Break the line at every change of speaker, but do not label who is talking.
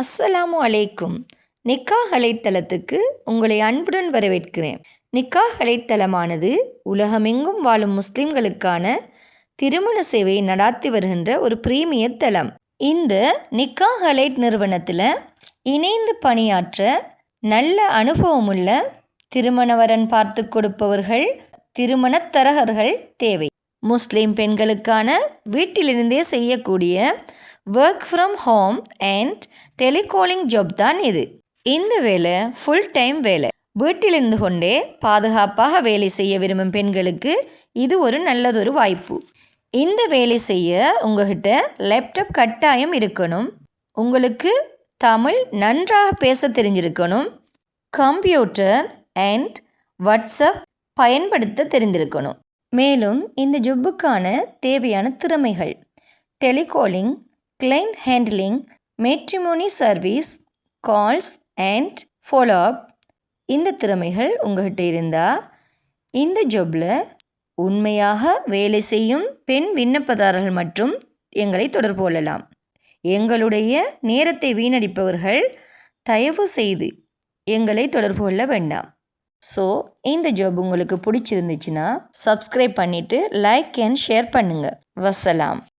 அஸ்ஸலாமு அலைக்கும். நிக்காஹ் அலைத்தளத்துக்கு உங்களை அன்புடன் வரவேற்கிறேன். நிக்காஹ் அலைத்தளமானது உலகமெங்கும் வாழும் முஸ்லிம்களுக்கான திருமண சேவையை நடாத்தி வருகின்ற ஒரு பிரீமிய தளம். இந்த நிக்காஹ் அலைட் நிறுவனத்தில் இணைந்து பணியாற்ற நல்ல அனுபவமுள்ள திருமணவரன் பார்த்து கொடுப்பவர்கள் திருமணத் தரகர்கள் தேவை. முஸ்லிம் பெண்களுக்கான வீட்டிலிருந்தே செய்யக்கூடிய work from home and telecalling job தான் இது. இந்த வேலை ஃபுல் டைம் வேலை. வீட்டிலிருந்து கொண்டே பாதுகாப்பாக வேலை செய்ய விரும்பும் பெண்களுக்கு இது ஒரு நல்லதொரு வாய்ப்பு. இந்த வேலை செய்ய உங்ககிட்ட லேப்டாப் கட்டாயம் இருக்கணும். உங்களுக்கு தமிழ் நன்றாக பேச தெரிஞ்சிருக்கணும். கம்ப்யூட்டர் அண்ட் வாட்ஸ்அப் பயன்படுத்த தெரிந்திருக்கணும். மேலும் இந்த ஜொப்புக்கான தேவையான திறமைகள். Telecalling client handling matrimony service calls and follow up இந்த திறமைகள் உங்கள்கிட்ட இருந்தால் இந்த ஜாப்பில் உண்மையாக வேலை செய்யும் பெண் விண்ணப்பதாரர்கள் மற்றும் எங்களை தொடர்பு கொள்ளலாம். எங்களுடைய நேரத்தை வீணடிப்பவர்கள் தயவு செய்து எங்களை தொடர்பு கொள்ள வேண்டாம். ஸோ இந்த ஜாப் உங்களுக்கு பிடிச்சிருந்துச்சுன்னா சப்ஸ்கிரைப் பண்ணிவிட்டு லைக் அண்ட் ஷேர் பண்ணுங்கள் வசலாம்.